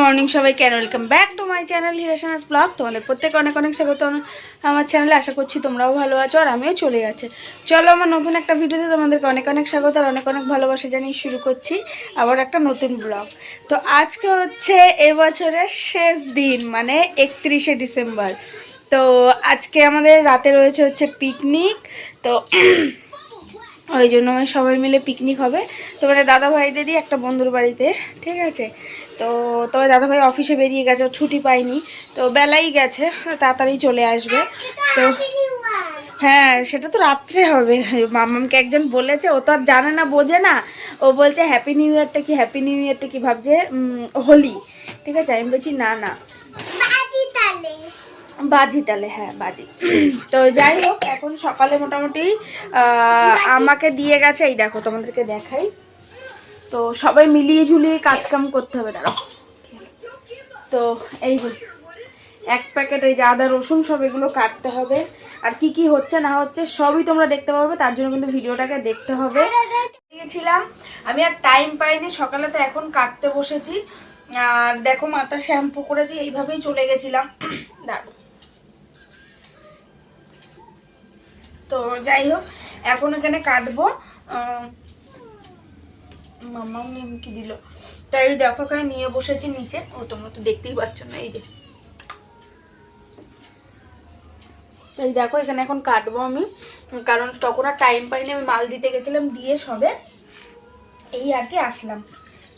Morning সবাই কেন welcome back to my channel হিরাসানাস blog তোমাদের প্রত্যেকে অনেক অনেক স্বাগত আমার চ্যানেলে আশা করছি তোমরাও ভালো আছো আর আমিও চলে গেছে। চলো, আমার নতুন একটা ভিডিওতে তোমাদেরকে অনেক অনেক স্বাগত আর অনেক অনেক ভালোবাসা জানিয়ে শুরু করছি আবার একটা নতুন ব্লগ তো আজকে হচ্ছে এবছরের শেষ দিন মানে একত্রিশে ডিসেম্বর। তো আজকে আমাদের রাতে রয়েছে হচ্ছে পিকনিক তো ওই জন্য আমি সবাই মিলে পিকনিক হবে। তো মানে দাদা ভাইদেরই একটা বন্ধুর বাড়িতে, ঠিক আছে? তো তোমার দাদা ভাই অফিসে বেরিয়ে গেছে ছুটি পায়নি। তো বেলাই গেছে, তাড়াতাড়ি চলে আসবে। তো হ্যাঁ সেটা তো রাত্রে হবে। মামামকে একজন বলেছে, ও তো আর জানে না, বোঝে না। ও বলছে হ্যাপি নিউ ইয়ারটা কি হ্যাপি নিউ ইয়ারটা কি? ভাবছে হোলি। ঠিক আছে? আমি বলছি, না না। বাজি তাহলে হ্যাঁ বাজি। তো যাই হোক এখন সকালে মোটামুটি আমাকে দিয়ে গেছে এই দেখো তোমাদেরকে দেখাই। তো সবাই মিলিয়ে ঝুলিয়ে কাজ কাম করতে হবে দাঁড়াও। তো এই যে এক প্যাকেট এই যে আদা রসুন সব এগুলো কাটতে হবে। আর কি কি হচ্ছে না হচ্ছে সবই তোমরা দেখতে পারবে তার জন্য কিন্তু ভিডিওটাকে দেখতে হবে। গেছিলাম আমি আর টাইম পাইনি সকালে তো এখন কাটতে বসেছি। আর দেখো মাথা শ্যাম্পু করেছি এইভাবেই চলে গেছিলাম। দাঁড়ো তো যাই হোক এখন এখানে কাটবো। মামাও নিমকি দিল? তাই দেখো এখানে নিয়ে বসেছি নিচে। ও তোমরা তো দেখতেই পাচ্ছ না এই যে। এই দেখো এখানে এখন কাটবো আমি। কারণ তখন আর টাইম পাইনি আমি মাল দিতে গেছিলাম দিয়ে সবে এই আর কি আসলাম।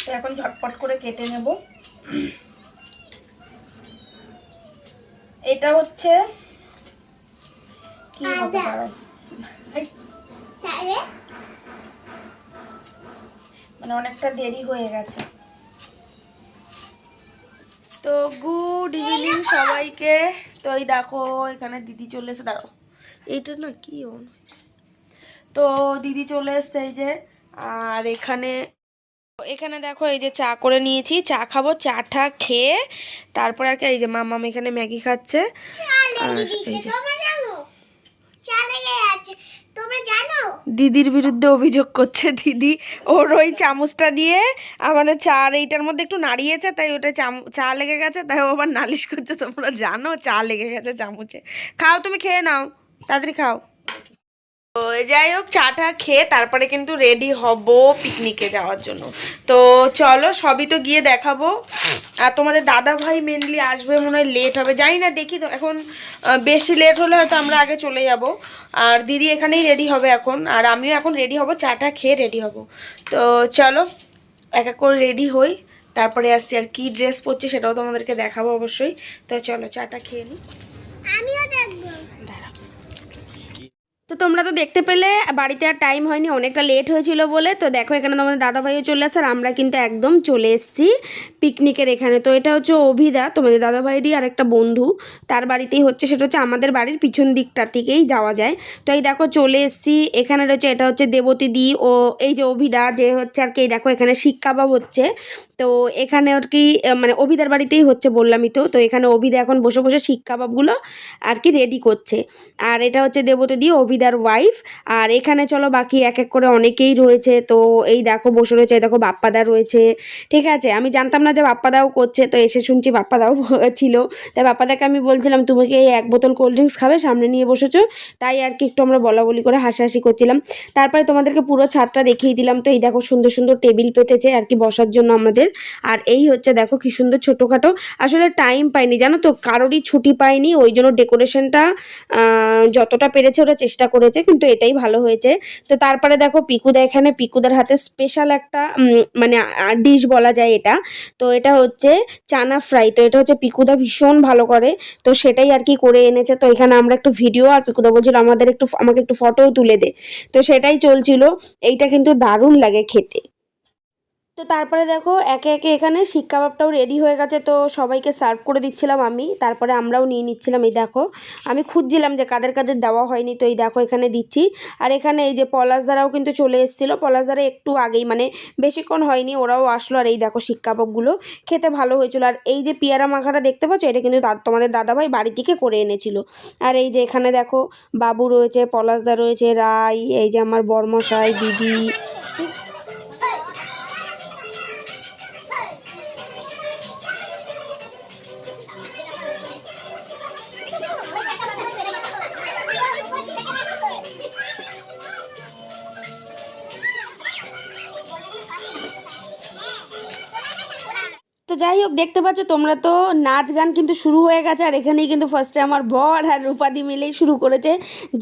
তো এখন ঝটপট করে কেটে নেব। এটা হচ্ছে কি হবে মানে অনেকটা দেরি হয়ে গেছে। তো গুড ইভিনিং সবাইকে। তো এই দেখো এখানে দিদি চলে এসে দাঁড়াও। এইটা না কি অন তো দিদি চলে এসছে এই যে আর এখানে এখানে দেখো এই যে চা করে নিয়েছি। চা খাব চাটা খেয়ে তারপর আর কি এই যে মামাম এখানে ম্যাগি খাচ্ছে। আর এই যে দিদির বিরুদ্ধে অভিযোগ করছে দিদি। ওর ওই চামচটা দিয়ে আমাদের চা আর এইটার মধ্যে একটু নাড়িয়েছে, তাই ওটা চা লেগে গেছে, তাই ও আবার নালিশ করছে, তোমরা জানো চা লেগে গেছে চামচে। খাও, তুমি খেয়ে নাও, তাড়াতাড়ি খাও। যাই হোক চাটা খেয়ে তারপরে কিন্তু রেডি হব পিকনিকে যাওয়ার জন্য। তো চলো সবই তো গিয়ে দেখাবো। আর তোমাদের দাদা ভাই মেনলি আসবে মনে হয় লেট হবে। জানি না দেখি তো। এখন বেশি লেট হলে হয়তো আমরা আগে চলে যাব। আর দিদি এখানেই রেডি হবে এখন। আর আমিও এখন রেডি হব চাটা খেয়ে রেডি হব। তো চলো এক এক করে রেডি হই। তারপরে আসছি আর কি ড্রেস পরছি সেটাও তোমাদেরকে দেখাবো অবশ্যই। তো চলো চাটা খেয়ে নিই দাঁড়াও। তো তোমরা তো দেখতে পেলে, বাড়িতে আর টাইম হয়নি, অনেকটা লেট হয়েছিল বলে। তো দেখো, এখানে তোমাদের দাদাভাইও চলে আসে আর আমরা কিন্তু একদম চলে এসেছি পিকনিকের এখানে। তো এটা হচ্ছে অভিদা, তোমাদের দাদাভাইয়েরই আর একটা বন্ধু। তার বাড়িতেই হচ্ছে, সেটা হচ্ছে আমাদের বাড়ির পিছন দিকটা থেকেই যাওয়া যায়। তো এই দেখো, চলে এসেছি। এখানে রয়েছে, এটা হচ্ছে দেবতী দি ও এই যে অভিদা, যে হচ্ছে আর কি, এই দেখো, এখানে শিক কাবাব হচ্ছে। তো এখানে আর কি মানে অভিদার বাড়িতেই হচ্ছে বললামই তো। তো এখানে অভিদা এখন বসে বসে শিক কাবাবগুলো আর কি রেডি করছে। আর এটা হচ্ছে দেবতী দি অভিদার ওয়াইফ আর এখানে চলো বাকি এক এক করে অনেকেই রয়েছে। তো এই দেখো বসে রয়েছে দেখো বাপ্পাদা রয়েছে। ঠিক আছে, আমি জানতাম না যে বাপ্পাদাও করছে। তো এসে শুনছি বাপ্পাদাও ছিল। তাই বাপ্পাদাকে আমি বলছিলাম, তুমি কি এই এক বোতল কোল্ড ড্রিঙ্কস খাবে? সামনে নিয়ে বসেছো? তাই আর কি একটু আমরা বলা বলি করে হাসাহাসি করছিলাম। তারপরে তোমাদেরকে পুরো ছাদটা দেখিয়ে দিলাম। তো এই দেখো সুন্দর সুন্দর টেবিল পেতেছে আর কি বসার জন্য আমাদের। আর এই হচ্ছে দেখো কি সুন্দর ছোটোখাটো। আসলে টাইম পাইনি। জানো তো, কারোরই ছুটি পাইনি। ওই জন্য ডেকোরেশনটা যতটা পেরেছে ওরা চেষ্টা করেছে, কিন্তু এটাই ভালো হয়েছে। তো তারপরে দেখো পিকুদা এখানে, পিকুদার হাতে স্পেশাল একটা মানে ডিশ বলা যায় এটা। তো এটা হচ্ছে চানা ফ্রাই তো এটা হচ্ছে পিকুদা ভীষণ ভালো করে। তো সেটাই আর কি করে এনেছে। তো এখানে আমরা একটু ভিডিও আর পিকুদা বলছিল, আমাদের একটু আমাকে একটু ফটোও তুলে দে। তো সেটাই চলছিল। এইটা কিন্তু দারুণ লাগে খেতে। তো তারপরে দেখো একে একে এখানে শিক কাবাবটাও রেডি হয়ে গেছে, তো সবাইকে সার্ভ করে দিচ্ছিলাম আমি। তারপরে আমরাও নিয়ে নিচ্ছিলাম, এই দেখো। আমি খুঁজছিলাম যে কাদের কাদের দেওয়া হয়নি, তো এই দেখো এখানে দিচ্ছি। আর এখানে এই যে পলাশ দ্বারাও কিন্তু চলে এসেছিল। পলাশ দ্বারা একটু আগেই মানে বেশিক্ষণ হয়নি, ওরাও আসলো। আর এই দেখো শিক কাবাবগুলো খেতে ভালো হয়েছিল। আর এই যে পেয়ারা মাখাটা দেখতে পাচ্ছ, এটা কিন্তু তোমাদের দাদাভাই বাড়ি থেকে করে এনেছিল। আর এই যে এখানে দেখো বাবু রয়েছে, পলাশদা রয়েছে রায় এই যে আমার বর্মশাই, দিদি। যাই হোক, দেখতে পাচ্ছ তোমরা তো নাচ গান কিন্তু শুরু হয়ে গেছে, আর এখানেই কিন্তু ফার্স্টে আমার বর আর রূপাদি মিলেই শুরু করেছে,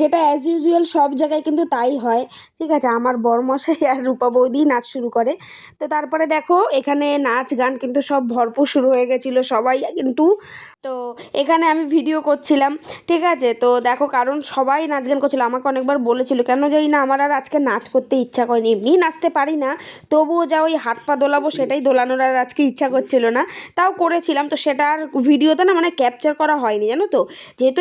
যেটা অ্যাজ ইউজুয়াল সব জায়গায় কিন্তু তাই হয়, ঠিক আছে? আমার বর মশাই আর রূপা বৌদি নাচ শুরু করে। তো তারপরে দেখো, এখানে নাচ গান কিন্তু সব ভরপুর শুরু হয়ে গেছিল, সবাই কিন্তু। তো এখানে আমি ভিডিও করছিলাম, ঠিক আছে? তো দেখো, কারণ সবাই নাচ গান করছিল, আমাকে অনেকবার বলেছিল, কেন জানি না, আমার আর আজকে নাচ করতে ইচ্ছা করেনি। এমনি নাচতে পারি না, তবুও যা ওই হাত পা দোলাবো, সেটাই দোলানোর আর আজকে ইচ্ছা করছিল। না তাও করেছিলাম তো সেটার ভিডিওতে না মানে ক্যাপচার করা হয়নি জানো তো যেহেতু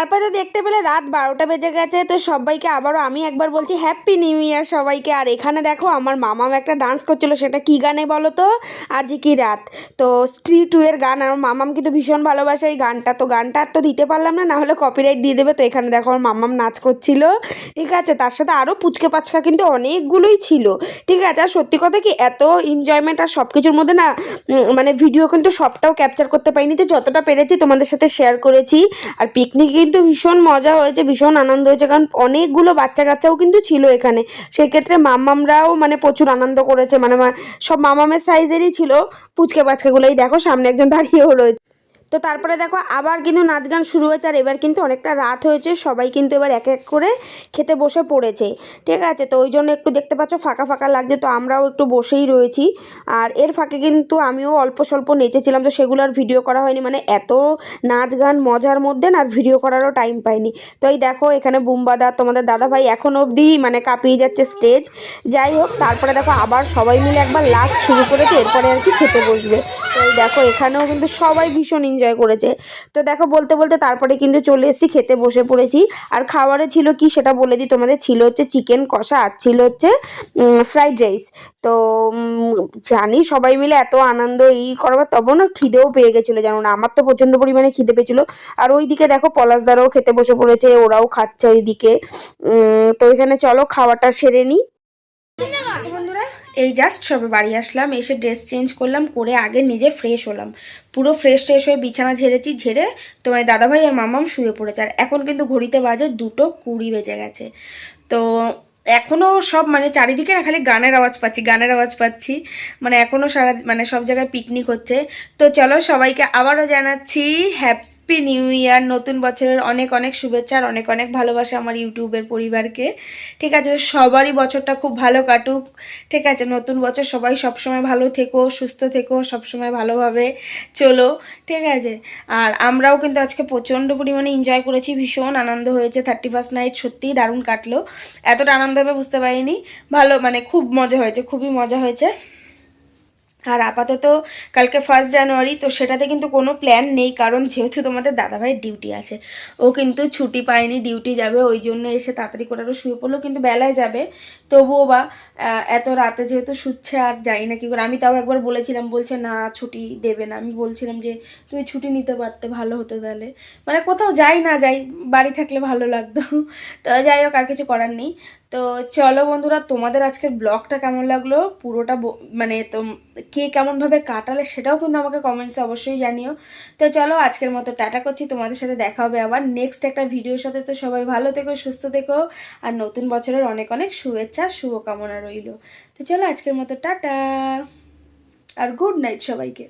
তারপরে তো দেখতে পেলে রাত বারোটা বেজে গেছে, তো সবাইকে আবারও আমি একবার বলছি হ্যাপি নিউ ইয়ার সবাইকে। আর এখানে দেখো আমার মামাম একটা ডান্স করছিল, সেটা কি গানে বলো তো? আজই কি রাত। তো স্ট্রি টু এর গান, আমার মামাম কিন্তু ভীষণ ভালোবাসে এই গানটা, তো গানটা আর তো দিতে পারলাম না না হলে কপিরাইট দিয়ে দেবে, তো এখানে দেখো আমার মামাম নাচ করছিল। ঠিক আছে, তার সাথে আরও পুচকে পাচকা কিন্তু অনেকগুলোই ছিল। ঠিক আছে, আর সত্যি কথা কি, এত এনজয়মেন্ট আর সব কিছুর মধ্যে না মানে ভিডিও কিন্তু সবটাও ক্যাপচার করতে পারিনি, তো যতটা পেরেছি তোমাদের সাথে শেয়ার করেছি। আর পিকনিক কিন্তু ভীষণ মজা হয়েছে, ভীষণ আনন্দ হয়েছে, কারণ অনেকগুলো বাচ্চা কাচ্চাও কিন্তু ছিল এখানে। সেক্ষেত্রে মামামরাও মানে প্রচুর আনন্দ করেছে মানে সব মামামের সাইজেরই ছিল। পুচকে বাচ্চাগুলোই দেখো, সামনে একজন দাঁড়িয়েও রয়েছে। তো তারপরে দেখো আবার কিন্তু নাচ গান শুরু হয়েছে আর এবার কিন্তু অনেকটা রাত হয়েছে। সবাই কিন্তু এবার এক এক করে খেতে বসে পড়েছে। ঠিক আছে? তো ওই জন্য একটু দেখতে পাচ্ছ ফাঁকা ফাঁকা লাগছে। তো আমরাও একটু বসেই রয়েছি। আর এর ফাঁকে কিন্তু আমিও অল্প স্বল্প নেচেছিলাম। তো সেগুলো আর ভিডিও করা হয়নি। মানে এত নাচ গান মজার মধ্যে না আর ভিডিও করারও টাইম পাইনি। তো এই দেখো এখানে বুম্বাদা তোমাদের দাদা ভাই এখন অবধি মানে কাঁপিয়ে যাচ্ছে স্টেজ। যাই হোক, তারপরে দেখো আবার সবাই মিলে একবার লাস্ট শুরু করেছে। এরপরে আর কি খেতে বসবে। এই দেখো, এখানেও কিন্তু সবাই ভীষণ এনজয় করেছে। তো দেখো, বলতে বলতে তারপরে কিন্তু চলে এসেছি, খেতে বসে পড়েছি। আর খাবারে ছিল কি সেটা বলে দিই তোমাদের, ছিল হচ্ছে চিকেন কষা আর ছিল হচ্ছে ফ্রাইড রাইস তো জানি সবাই মিলে এত আনন্দ এই করবার তবে না খিদেও পেয়ে গেছিল, জানো না। আমার তো প্রচণ্ড পরিমাণে খিদে পেয়েছিলো। আর ওইদিকে দেখো, পলাশদারও খেতে বসে পড়েছে, ওরাও খাচ্ছে ওইদিকে। তো এখানে চলো, খাওয়াটা সেরে নিই এই জাস্ট সবে বাড়ি আসলাম, এসে ড্রেস চেঞ্জ করলাম, করে আগে নিজে ফ্রেশ হলাম। পুরো ফ্রেশ ট্রেশ হয়ে বিছানা ঝেড়েছি, ঝেড়ে তোমার দাদাভাই আর মামাম শুয়ে পড়েছে। আর এখন কিন্তু ঘড়িতে বাজে দুটো কুড়ি বেজে গেছে। তো এখনও সব মানে চারিদিকে না খালি গানের আওয়াজ পাচ্ছি, গানের আওয়াজ পাচ্ছি। মানে এখনও সারা মানে সব জায়গায় পিকনিক হচ্ছে। তো চলো সবাইকে আবারও জানাচ্ছি হ্যাপি নিউ ইয়ার নতুন বছরের অনেক অনেক শুভেচ্ছা আর অনেক অনেক ভালোবাসা আমার ইউটিউবের পরিবারকে। ঠিক আছে, সবারই বছরটা খুব ভালো কাটুক। ঠিক আছে, নতুন বছর সবাই সবসময় ভালো থেকো, সুস্থ থেকো, সবসময় ভালোভাবে চলো। ঠিক আছে, আর আমরাও কিন্তু আজকে প্রচণ্ড পরিমাণে এনজয় করেছি, ভীষণ আনন্দ হয়েছে। থার্টি ফার্স্ট নাইট সত্যিই দারুণ কাটলো। এতটা আনন্দ হবে বুঝতে পারিনি। ভালো মানে খুব মজা হয়েছে, খুবই মজা হয়েছে। আর আপাতত কালকে ফার্স্ট জানুয়ারি তো সেটাতে কিন্তু কোনো প্ল্যান নেই, কারণ যেহেতু তোমাদের দাদাভাইয়ের ডিউটি আছে। ও কিন্তু ছুটি পায়নি ডিউটি যাবে, ওই জন্য এসে তাড়াতাড়ি করে আরও শুয়ে পড়ল, কিন্তু বেলায় যাবে। তবুও বা এত রাতে যেহেতু শুচ্ছে আর যাই না কি করে, আমি তাও একবার বলেছিলাম, বলছে না, ছুটি দেবে না। আমি বলছিলাম যে, তুমি ছুটি নিতে পারতে, ভালো হতো তাহলে। মানে কোথাও যাই না যাই, বাড়ি থাকলে ভালো লাগতো। তো যাই হোক, আর কিছু করার নেই। তো চলো বন্ধুরা, তোমাদের আজকের ব্লগটা কেমন লাগল? পুরোটা মানে তো কে কেমনভাবে কাটালে সেটাও কিন্তু আমাকে কমেন্টসে অবশ্যই জানিও। তো চলো, আজকের মতো টাটা করছি, তোমাদের সাথে দেখা হবে আবার নেক্সট একটা ভিডিওর সাথে। তো সবাই ভালো থেকো, সুস্থ থেকো, আর নতুন বছরের অনেক অনেক শুভেচ্ছা, শুভকামনা রইল। তো চলো, আজকের মতো টাটা, আর গুড নাইট সবাইকে।